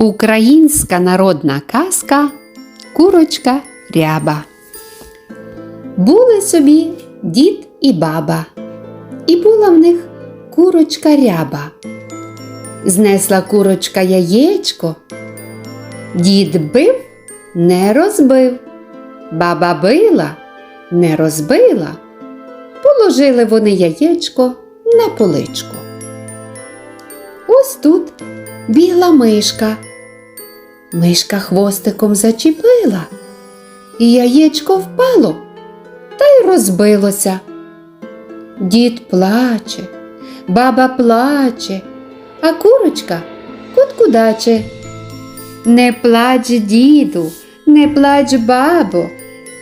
Українська народна казка Курочка ряба. Були собі дід і баба, і була в них курочка ряба. Знесла курочка яєчко. Дід бив, не розбив. Баба била, не розбила. Положили вони яєчко на поличку. Ось тут біла мишка. Мишка хвостиком зачепила, і яєчко впало та й розбилося. Дід плаче, баба плаче, а курочка куткудаче. Не плач, діду, не плач, бабо,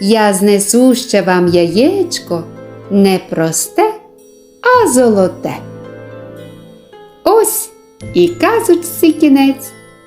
я знесу ще вам яєчко не просте, а золоте. Ось і казочці кінець,